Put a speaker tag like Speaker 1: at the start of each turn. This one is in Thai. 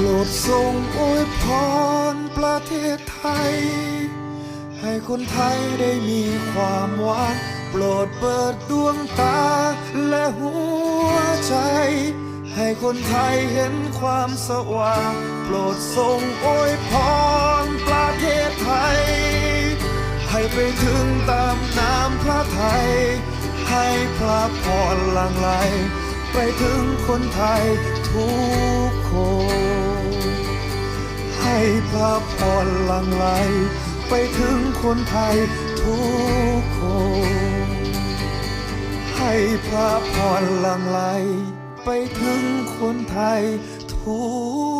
Speaker 1: ปรดทรงอวยพรประเทศไทย ให้คนไทยได้มีความหวังโปรดเปิดดวงตาและหัวใจ ให้คนไทยเห็นความสว่าง โปรดทรงอวยพรประเทศไทย ให้ไปถึงตามน้ำพระไทย ให้พระพรหลั่งไหลไปถึงคนไทยทุก พระพรหลั่งไหลไปถึงคนไทยทุกคน ให้พระพรหลั่งไหลไปถึงคนไทยทุก